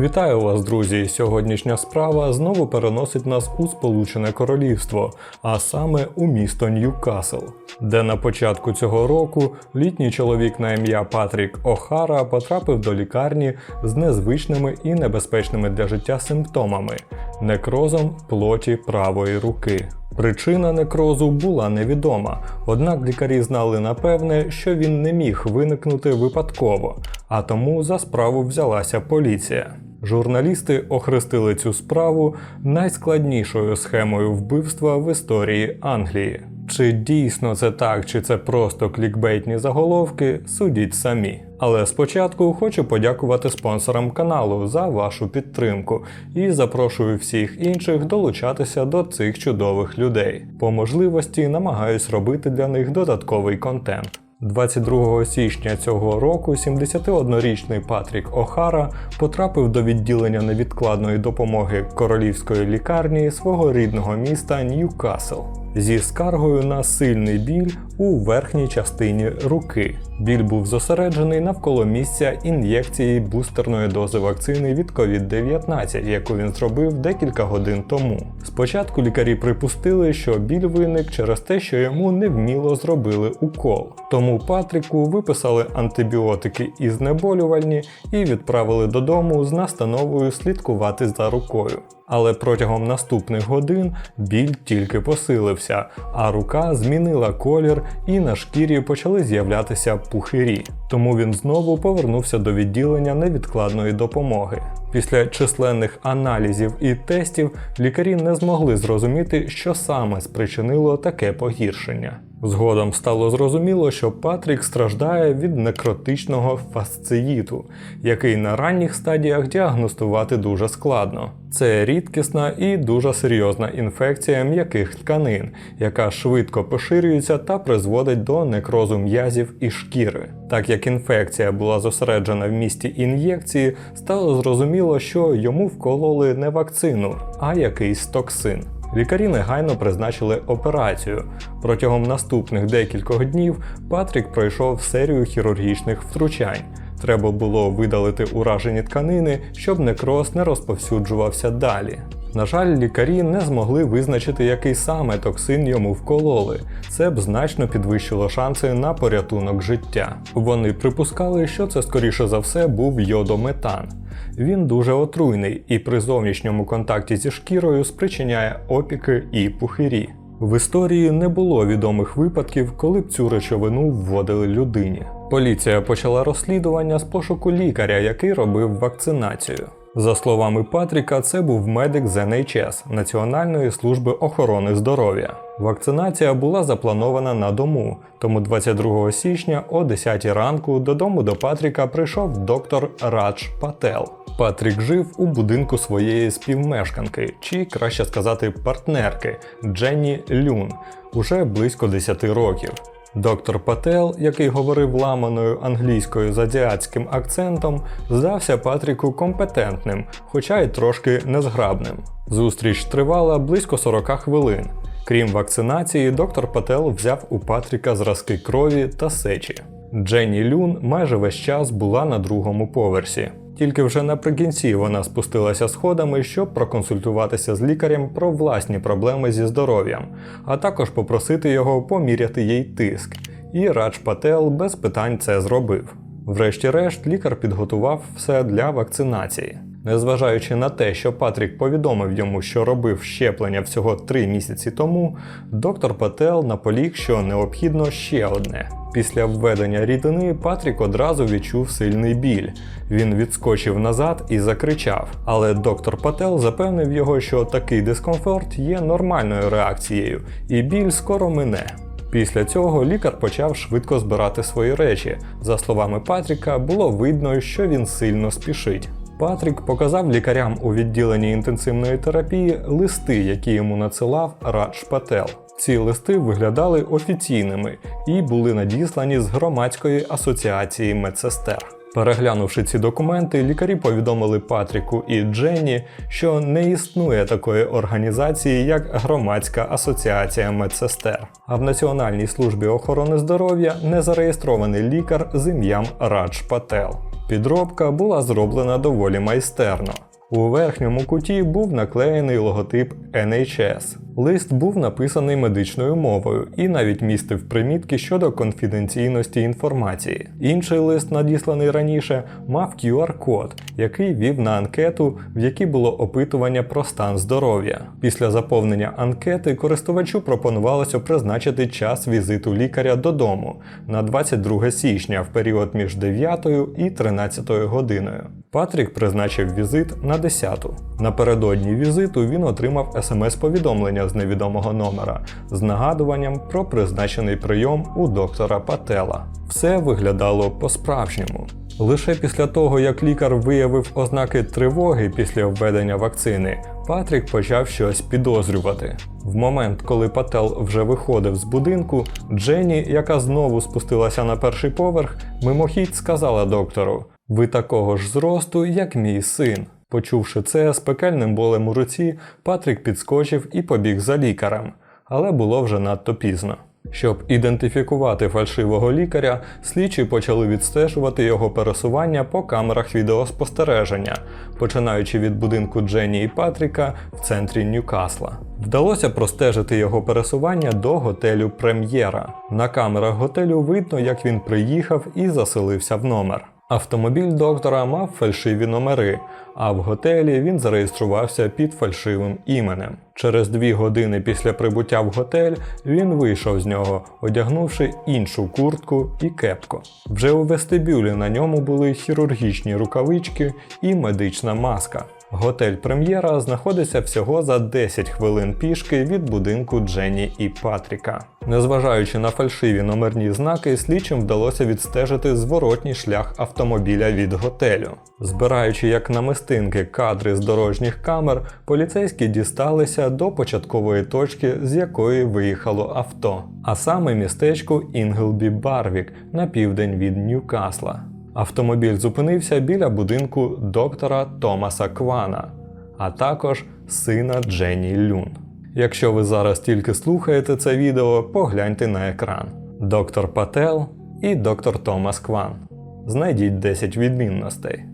Вітаю вас, друзі! Сьогоднішня справа знову переносить нас у Сполучене Королівство, а саме у місто Ньюкасл, де на початку цього року літній чоловік на ім'я Патрік О'Хара потрапив до лікарні з незвичними і небезпечними для життя симптомами некрозом плоті правої руки. Причина некрозу була невідома, однак лікарі знали напевне, що він не міг виникнути випадково, а тому за справу взялася поліція. Журналісти охрестили цю справу найскладнішою схемою вбивства в історії Англії. Чи дійсно це так, чи це просто клікбейтні заголовки, судіть самі. Але спочатку хочу подякувати спонсорам каналу за вашу підтримку і запрошую всіх інших долучатися до цих чудових людей. По можливості намагаюсь робити для них додатковий контент. 22 січня цього року 71-річний Патрік О'Хара потрапив до відділення невідкладної допомоги королівської лікарні свого рідного міста Ньюкасл зі скаргою на сильний біль у верхній частині руки. Біль був зосереджений навколо місця ін'єкції бустерної дози вакцини від COVID-19, яку він зробив декілька годин тому. Спочатку лікарі припустили, що біль виник через те, що йому невміло зробили укол. Тому Патріку виписали антибіотики і знеболювальні і відправили додому з настановою слідкувати за рукою. Але протягом наступних годин біль тільки посилився, а рука змінила колір і на шкірі почали з'являтися пухирі. Тому він знову повернувся до відділення невідкладної допомоги. Після численних аналізів і тестів лікарі не змогли зрозуміти, що саме спричинило таке погіршення. Згодом стало зрозуміло, що Патрік страждає від некротичного фасциїту, який на ранніх стадіях діагностувати дуже складно. Це рідкісна і дуже серйозна інфекція м'яких тканин, яка швидко поширюється та призводить до некрозу м'язів і шкіри. Так як інфекція була зосереджена в місті ін'єкції, стало зрозуміло, що йому вкололи не вакцину, а якийсь токсин. Лікарі негайно призначили операцію. Протягом наступних декількох днів Патрік пройшов серію хірургічних втручань. Треба було видалити уражені тканини, щоб некроз не розповсюджувався далі. На жаль, лікарі не змогли визначити, який саме токсин йому вкололи. Це б значно підвищило шанси на порятунок життя. Вони припускали, що це скоріше за все був йодометан. Він дуже отруйний і при зовнішньому контакті зі шкірою спричиняє опіки і пухирі. В історії не було відомих випадків, коли б цю речовину вводили людині. Поліція почала розслідування з пошуку лікаря, який робив вакцинацію. За словами Патріка, це був медик з NHS Національної служби охорони здоров'я. Вакцинація була запланована на дому, тому 22 січня о 10 ранку додому до Патріка прийшов доктор Радж Пател. Патрік жив у будинку своєї співмешканки, чи краще сказати, партнерки Дженні Люн, уже близько 10 років. Доктор Пател, який говорив ламаною англійською з азіатським акцентом, здався Патріку компетентним, хоча й трошки незграбним. Зустріч тривала близько 40 хвилин. Крім вакцинації, доктор Пател взяв у Патріка зразки крові та сечі. Дженні Люн майже весь час була на другому поверсі. Тільки вже наприкінці вона спустилася сходами, щоб проконсультуватися з лікарем про власні проблеми зі здоров'ям, а також попросити його поміряти їй тиск. І Радж Пател без питань це зробив. Врешті-решт, лікар підготував все для вакцинації. Незважаючи на те, що Патрік повідомив йому, що робив щеплення всього три місяці тому, доктор Пател наполіг, що необхідно ще одне. Після введення рідини Патрік одразу відчув сильний біль. Він відскочив назад і закричав. Але доктор Пател запевнив його, що такий дискомфорт є нормальною реакцією, і біль скоро мине. Після цього лікар почав швидко збирати свої речі. За словами Патріка, було видно, що він сильно спішить. Патрік показав лікарям у відділенні інтенсивної терапії листи, які йому надсилав Радж Пател. Ці листи виглядали офіційними і були надіслані з громадської асоціації медсестер. Переглянувши ці документи, лікарі повідомили Патріку і Дженні, що не існує такої організації, як Громадська асоціація медсестер. А в Національній службі охорони здоров'я не зареєстрований лікар з ім'ям Радж Пател. Підробка була зроблена доволі майстерно. У верхньому куті був наклеєний логотип NHS. Лист був написаний медичною мовою і навіть містив примітки щодо конфіденційності інформації. Інший лист, надісланий раніше, мав QR-код, який вів на анкету, в якій було опитування про стан здоров'я. Після заповнення анкети користувачу пропонувалося призначити час візиту лікаря додому на 22 січня в період між 9 і 13 годиною. Патрік призначив візит на 10. Напередодні візиту він отримав смс-повідомлення з невідомого номера з нагадуванням про призначений прийом у доктора Патела. Все виглядало по-справжньому. Лише після того, як лікар виявив ознаки тривоги після введення вакцини, Патрік почав щось підозрювати. В момент, коли Пател вже виходив з будинку, Дженні, яка знову спустилася на перший поверх, мимохідь сказала доктору: Ви такого ж зросту, як мій син. Почувши це, з пекельним болем у руці, Патрік підскочив і побіг за лікарем, але було вже надто пізно. Щоб ідентифікувати фальшивого лікаря, слідчі почали відстежувати його пересування по камерах відеоспостереження, починаючи від будинку Дженні і Патріка в центрі Ньюкасла. Вдалося простежити його пересування до готелю Прем'єра. На камерах готелю видно, як він приїхав і заселився в номер. Автомобіль доктора мав фальшиві номери, а в готелі він зареєструвався під фальшивим іменем. Через дві години після прибуття в готель він вийшов з нього, одягнувши іншу куртку і кепку. Вже у вестибюлі на ньому були хірургічні рукавички і медична маска. Готель Прем'єра знаходиться всього за 10 хвилин пішки від будинку Дженні і Патріка. Незважаючи на фальшиві номерні знаки, слідчим вдалося відстежити зворотній шлях автомобіля від готелю. Збираючи як намистинки кадри з дорожніх камер, поліцейські дісталися до початкової точки, з якої виїхало авто, а саме містечку Інглбі Барвік на південь від Ньюкасла. Автомобіль зупинився біля будинку доктора Томаса Квана, а також сина Дженні Люн. Якщо ви зараз тільки слухаєте це відео, погляньте на екран. Доктор Пател і доктор Томас Кван. Знайдіть 10 відмінностей.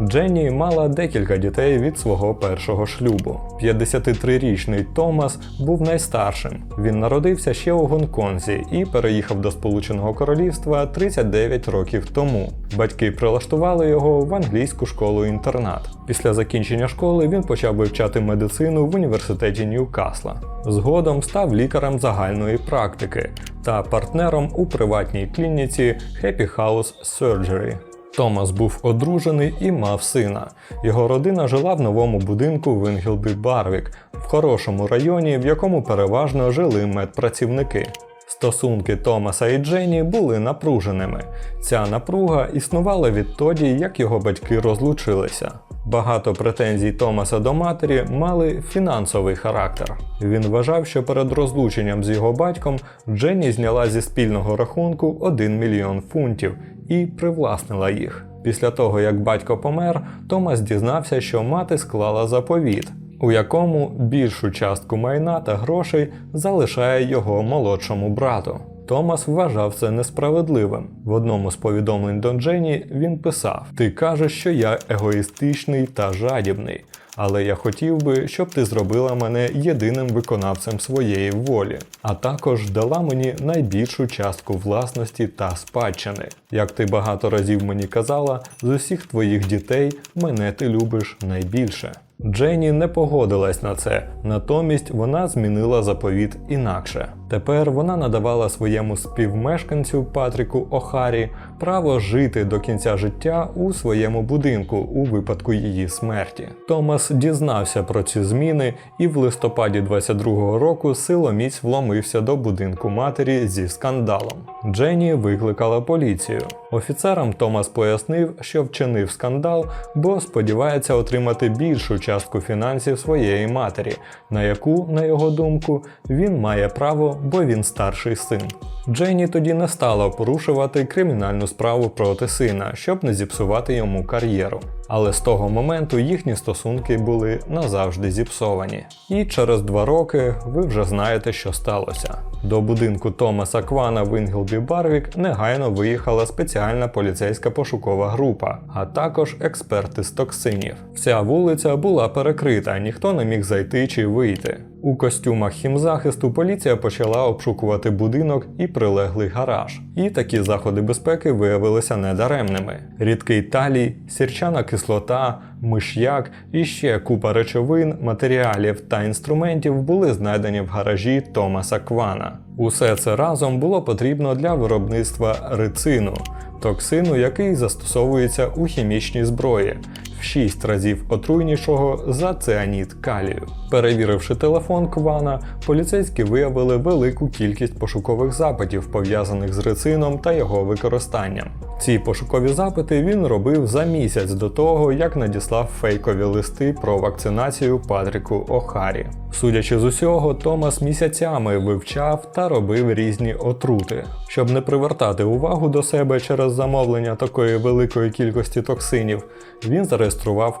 Дженні мала декілька дітей від свого першого шлюбу. 53-річний Томас був найстаршим. Він народився ще у Гонконзі і переїхав до Сполученого Королівства 39 років тому. Батьки прилаштували його в англійську школу-інтернат. Після закінчення школи він почав вивчати медицину в університеті Ньюкасла. Згодом став лікарем загальної практики та партнером у приватній клініці Happy House Surgery. Томас був одружений і мав сина. Його родина жила в новому будинку в Інгілбі Барвік, в хорошому районі, в якому переважно жили медпрацівники. Стосунки Томаса і Дженні були напруженими. Ця напруга існувала відтоді, як його батьки розлучилися. Багато претензій Томаса до матері мали фінансовий характер. Він вважав, що перед розлученням з його батьком Дженні зняла зі спільного рахунку 1 мільйон фунтів і привласнила їх. Після того, як батько помер, Томас дізнався, що мати склала заповіт, у якому більшу частку майна та грошей залишає його молодшому брату. Томас вважав це несправедливим. В одному з повідомлень до Дженні він писав: Ти кажеш, що я егоїстичний та жадібний, але я хотів би, щоб ти зробила мене єдиним виконавцем своєї волі, а також дала мені найбільшу частку власності та спадщини. Як ти багато разів мені казала, з усіх твоїх дітей мене ти любиш найбільше. Дженні не погодилась на це, натомість вона змінила заповіт інакше. Тепер вона надавала своєму співмешканцю Патріку Охарі право жити до кінця життя у своєму будинку у випадку її смерті. Томас дізнався про ці зміни і в листопаді 22-го року силоміць вломився до будинку матері зі скандалом. Дженні викликала поліцію. Офіцерам Томас пояснив, що вчинив скандал, бо сподівається отримати більшу частку фінансів своєї матері, на яку, на його думку, він має право, бо він старший син. Дженні тоді не стала порушувати кримінальну справу проти сина, щоб не зіпсувати йому кар'єру. Але з того моменту їхні стосунки були назавжди зіпсовані. І через два роки ви вже знаєте, що сталося. До будинку Томаса Квана в Інглбі Барвік негайно виїхала спеціальна поліцейська пошукова група, а також експерти з токсинів. Вся вулиця була перекрита, ніхто не міг зайти чи вийти. У костюмах хімзахисту поліція почала обшукувати будинок і прилеглий гараж. І такі заходи безпеки виявилися недаремними. Рідкий талій, сірчана кислота, миш'як і ще купа речовин, матеріалів та інструментів були знайдені в гаражі Томаса Квана. Усе це разом було потрібно для виробництва рицину, токсину, який застосовується у хімічній зброї, в 6 разів отруйнішого за цианіт калію. Перевіривши телефон Квана, поліцейські виявили велику кількість пошукових запитів, пов'язаних з рицином та його використанням. Ці пошукові запити він робив за місяць до того, як надіслав фейкові листи про вакцинацію Патріку Охарі. Судячи з усього, Томас місяцями вивчав та робив різні отрути. Щоб не привертати увагу до себе через замовлення такої великої кількості токсинів, він зареєстрував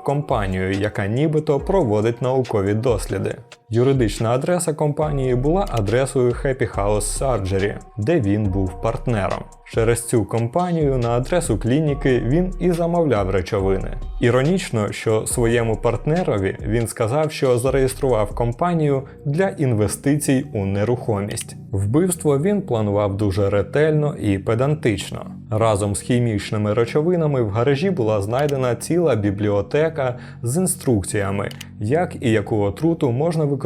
компанію, яка нібито проводить наукові досліди. Юридична адреса компанії була адресою Happy House Surgery, де він був партнером. Через цю компанію на адресу клініки він і замовляв речовини. Іронічно, що своєму партнерові він сказав, що зареєстрував компанію для інвестицій у нерухомість. Вбивство він планував дуже ретельно і педантично. Разом з хімічними речовинами в гаражі була знайдена ціла бібліотека з інструкціями, як і яку отруту можна використовувати,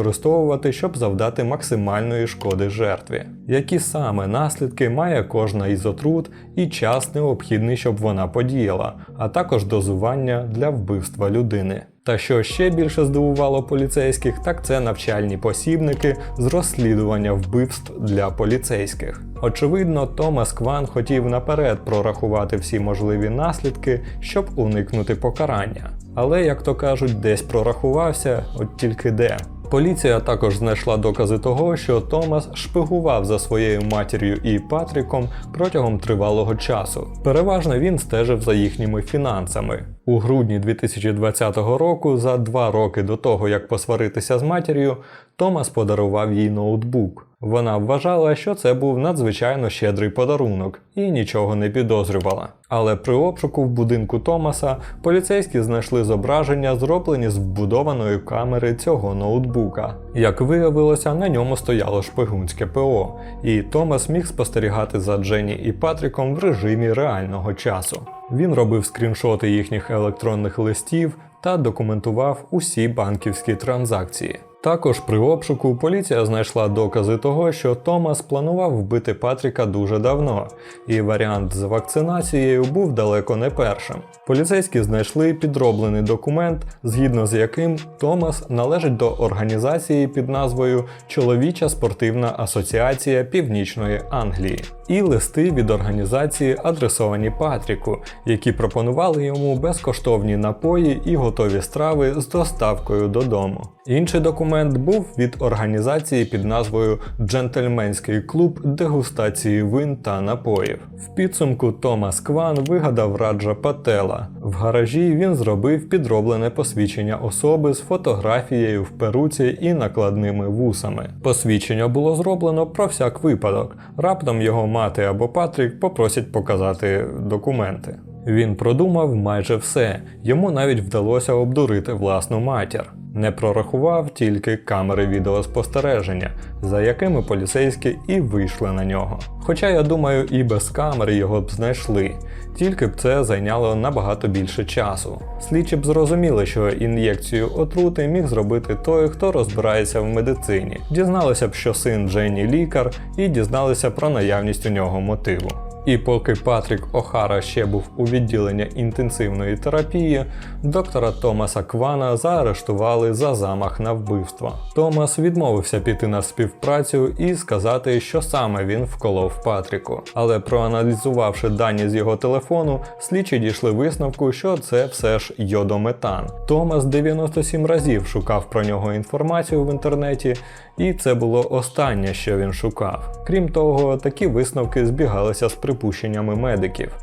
щоб завдати максимальної шкоди жертві. Які саме наслідки має кожна із отрут і час необхідний, щоб вона подіяла, а також дозування для вбивства людини. Та що ще більше здивувало поліцейських, так це навчальні посібники з розслідування вбивств для поліцейських. Очевидно, Томас Кван хотів наперед прорахувати всі можливі наслідки, щоб уникнути покарання. Але, як то кажуть, десь прорахувався, от тільки де. Поліція також знайшла докази того, що Томас шпигував за своєю матір'ю і Патріком протягом тривалого часу. Переважно він стежив за їхніми фінансами. У грудні 2020 року, за два роки до того, як посваритися з матір'ю, Томас подарував їй ноутбук. Вона вважала, що це був надзвичайно щедрий подарунок і нічого не підозрювала. Але при обшуку в будинку Томаса поліцейські знайшли зображення, зроблені з вбудованої камери цього ноутбука. Як виявилося, на ньому стояло шпигунське ПО, і Томас міг спостерігати за Дженні і Патріком в режимі реального часу. Він робив скріншоти їхніх електронних листів та документував усі банківські транзакції. Також при обшуку поліція знайшла докази того, що Томас планував вбити Патріка дуже давно, і варіант з вакцинацією був далеко не першим. Поліцейські знайшли підроблений документ, згідно з яким Томас належить до організації під назвою Чоловіча спортивна асоціація Північної Англії, і листи від організації адресовані Патріку, які пропонували йому безкоштовні напої і готові страви з доставкою додому. Інший документ був від організації під назвою Джентльменський клуб дегустації вин та напоїв. В підсумку Томас Кван вигадав раджа Патела. В гаражі він зробив підроблене посвідчення особи з фотографією в перуці і накладними вусами. Посвідчення було зроблено про всяк випадок. Раптом його мати або Патрік попросять показати документи. Він продумав майже все, йому навіть вдалося обдурити власну матір. Не прорахував тільки камери відеоспостереження, за якими поліцейські і вийшли на нього. Хоча я думаю, і без камери його б знайшли, тільки б це зайняло набагато більше часу. Слідчі б зрозуміли, що ін'єкцію отрути міг зробити той, хто розбирається в медицині. Дізналися б, що син Дженні лікар, і дізналися про наявність у нього мотиву. І поки Патрік Охара ще був у відділенні інтенсивної терапії, доктора Томаса Квана заарештували за замах на вбивство. Томас відмовився піти на співпрацю і сказати, що саме він вколов Патріку. Але проаналізувавши дані з його телефону, слідчі дійшли висновку, що це все ж йодометан. Томас 97 разів шукав про нього інформацію в інтернеті, і це було останнє, що він шукав. Крім того, такі висновки збігалися з припущеннями медиків.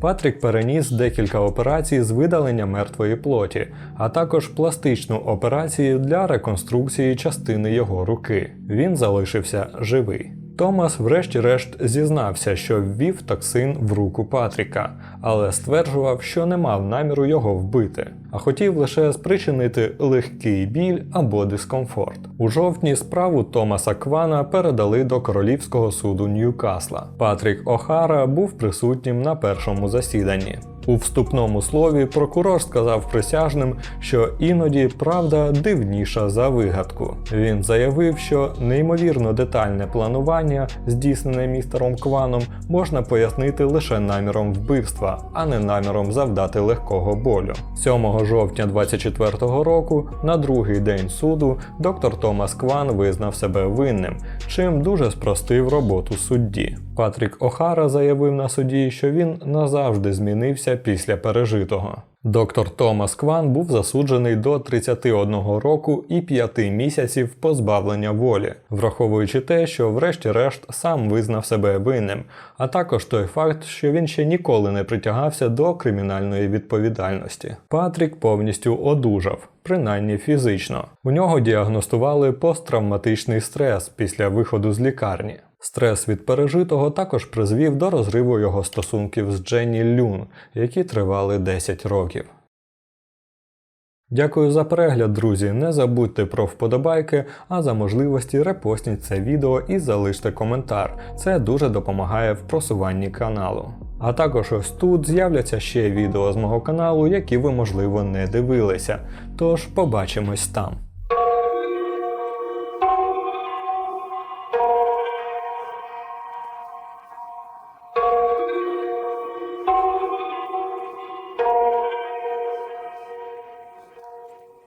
Патрік переніс декілька операцій з видалення мертвої плоті, а також пластичну операцію для реконструкції частини його руки. Він залишився живий. Томас, врешті-решт, зізнався, що ввів токсин в руку Патріка, але стверджував, що не мав наміру його вбити, а хотів лише спричинити легкий біль або дискомфорт. У жовтні справу Томаса Квана передали до Королівського суду Ньюкасла. Патрік Охара був присутнім на першому засіданні. У вступному слові прокурор сказав присяжним, що іноді правда дивніша за вигадку. Він заявив, що неймовірно детальне планування, здійснене містером Кваном, можна пояснити лише наміром вбивства, а не наміром завдати легкого болю. 7 жовтня 24-го року, на другий день суду, доктор Томас Кван визнав себе винним, чим дуже спростив роботу судді. Патрік Охара заявив на суді, що він назавжди змінився після пережитого. Доктор Томас Кван був засуджений до 31 року і 5 місяців позбавлення волі, враховуючи те, що врешті-решт сам визнав себе винним, а також той факт, що він ще ніколи не притягався до кримінальної відповідальності. Патрік повністю одужав. Принаймні фізично. У нього діагностували посттравматичний стрес після виходу з лікарні. Стрес від пережитого також призвів до розриву його стосунків з Дженні Люн, які тривали 10 років. Дякую за перегляд, друзі. Не забудьте про вподобайки, а за можливості репостніть це відео і залиште коментар. Це дуже допомагає в просуванні каналу. А також ось тут з'являться ще відео з мого каналу, які ви можливо не дивилися. Тож побачимось там.